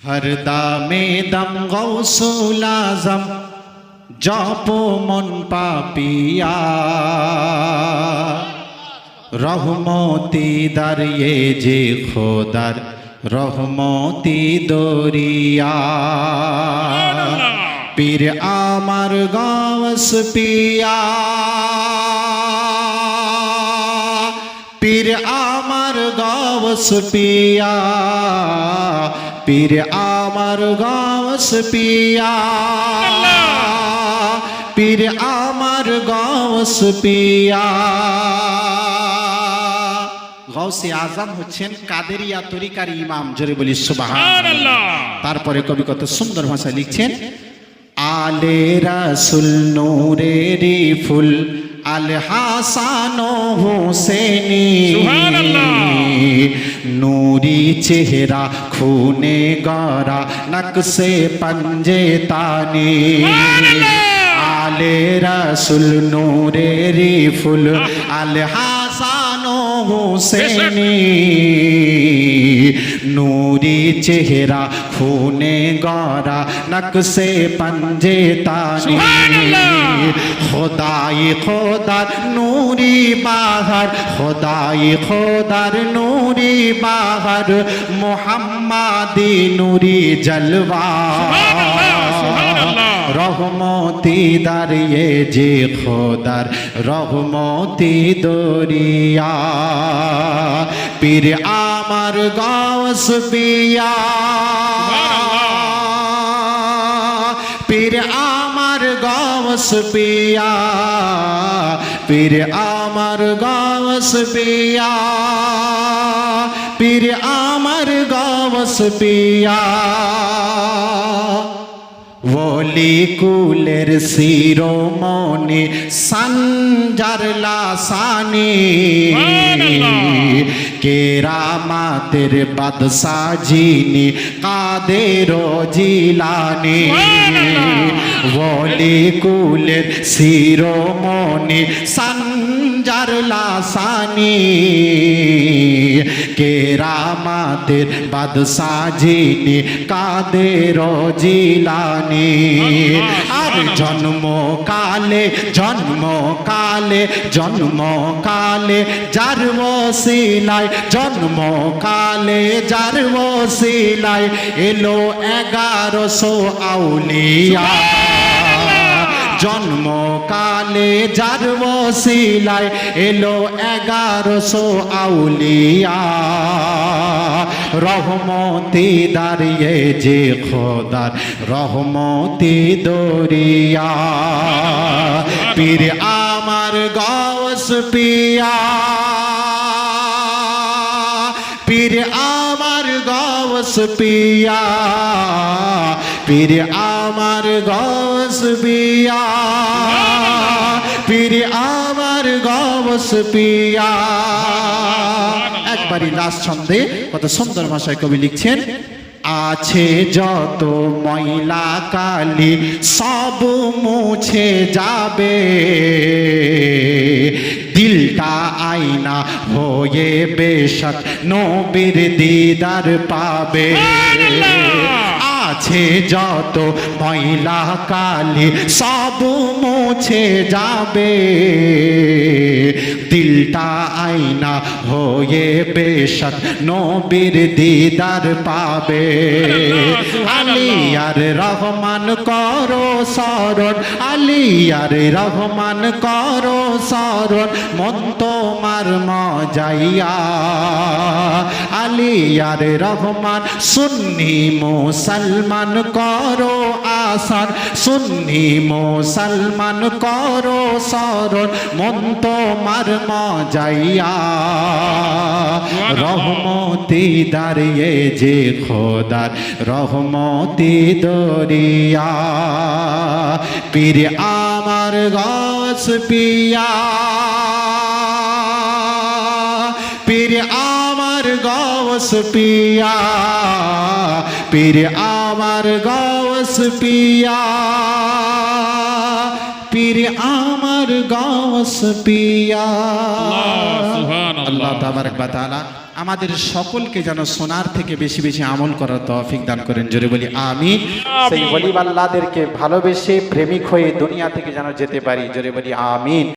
হর দামে দম গৌসুল আজম জপ মন পাপিয়া রহমতি দাঁড়িয়ে যে খোদার রহমতি দরিয়া পীর আমার গাওস পিয়া পীর আমার গাওস পিয়া পীর আমার গাওস পিয়া পীর আমার গাওস পিয়া গৌসে আজম হচ্ছেন কাদেরিয়া তরিকার ইমাম জোরে বলি সুবহানাল্লাহ। তারপরে কবি কত সুন্দর ভাষায় লিখছেন আলে রাসুল নূরেরি ফুল আল হাসান হোসেনি। নূরি চেহারা খুনে গরা নকশে পঞ্জে তানি। আলে রাসুল নূরেরি ফুল আল হাসান হোসেনি নূরি চেহারা খুনে গরা নকশে পঞ্জে তানি। খোদাই খোদার নূরি বাহার খোদাই খোদার নূরি বাহার মোহাম্মদি নূরি জলওয়া সুবহানাল্লাহ। রহমতি দাঁড়িয়ে যে খোদার রহমতি দরিয়া। পীর আমার গাওস পিয়া। পীর আমার গাওস পিয়া। পীর আমার গাওস পিয়া। পীর আমার গাওস পিয়া। ওলি কুলের শিরোমণি সঞ্জার লাসানি সুবহানাল্লাহ। কেরামাতের বাদশা জিনি কাদের জিলানি ওলি কুলের শিরোমণি সঞ্জার লাসানি কেরামাতের বাদশা কাদের জিলানি আর জন্ম কালে জন্ম কালে জন্ম কালে যার ওসিলায় জন্ম কালে যার ওসিলায় এলো এগারোশো আউলিয়া। জন্ম কালে যার ওসিলায় এলো এগারোশো আউলিয়া। রহমতি দাঁড়িয়ে যে খোদার, রহমতি দরিয়া। পীর আমার গাওস পিয়া। পীর আমার গাওস পিয়া, পীর আমার গাওস পিয়া, পীর আমার গাওস পিয়া। একবারই লাস্ট ছন্দে, কত সুন্দর ভাষায় কবি লিখছেন, আছে যত ময়লা কালি, সব মুছে যাবে। দিলটা আয়না হয়ে বেশক, নবীর দিদার পাবে। আছে যত ময়লা কালি, সব মুছে যাবে। দিলটা আয়না হয়ে বেশক, নবীর দিদার পাবে। আলিয়ার রহমান করো শরণ আলিয়ার রহমান করো শরণ মন তোমার মজাইয়া। আলিয়ার রহমান সুন্নি মুসলমান করো আসান সুন্নি মুসলমান করো শরণ মন তোমার মজাইয়া। রহমতি দাঁড়িয়ে যে খোদার রহমতি দরিয়া, পীর আমার গাছ পিয়া। পীর আমার গাওস পিয়া, পীর আমার গাওস পিয়া। পীর আমার গাছ পিয়া। আল্লাহ তাবারক তাআলা আমাদের সকলকে যেন সোনার থেকে বেশি বেশি আমল করার তৌফিক দান করেন। জোরে বলি আমি সেই বলি আল্লাহদেরকে ভালোবেসে প্রেমিক হয়ে দুনিয়া থেকে যেন যেতে পারি। জোরে বলি, আমিন।